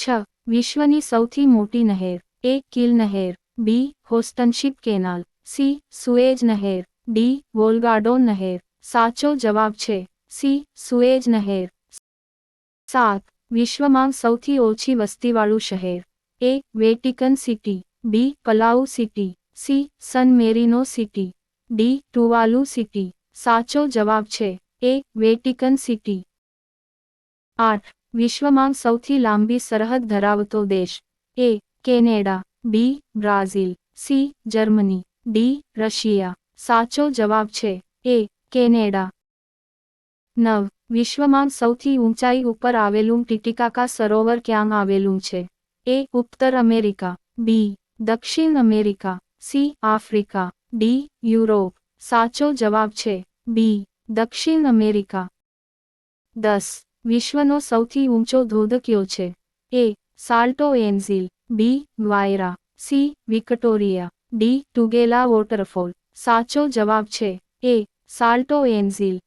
છ વિશ્વની સૌથી મોટી નહેર એ કિલ નહેર B Houston ship canal C Suez નહેર ડી વોલગાડો નહેર સાચો જવાબ છે સી સુએજ નહેર સાત વિશ્વમાં સૌથી ઓછી વસ્તીવાળું શહેર A Vatican City B Palau City C San Marino City D Tuvalu City સાચો જવાબ છે એ વેટિકન સિટી આઠ વિશ્વમાં સૌથી લાંબી સરહદ ધરાવતો દેશ A Canada, B, Brazil, C, Germany, D, Russia. સાચો જવાબ છે એ કેનેડા. નવ. વિશ્વમાં સૌથી ઊંચાઈ ઉપર આવેલું ટિટિકાકા સરોવર ક્યાં આવેલું છે? એ ઉત્તર અમેરિકા, બી, દક્ષિણ America, C, Africa, D, Europe. સાચો જવાબ છે બી, દક્ષિણ અમેરિકા. દસ. વિશ્વનો સૌથી ઊંચો ધોધ કયો છે? A, Salto Angel, B, વાયરા, C, Victoria, D, Tugela waterfall. સાચો જવાબ છે એ, સાલ્ટો એન્ઝિલ.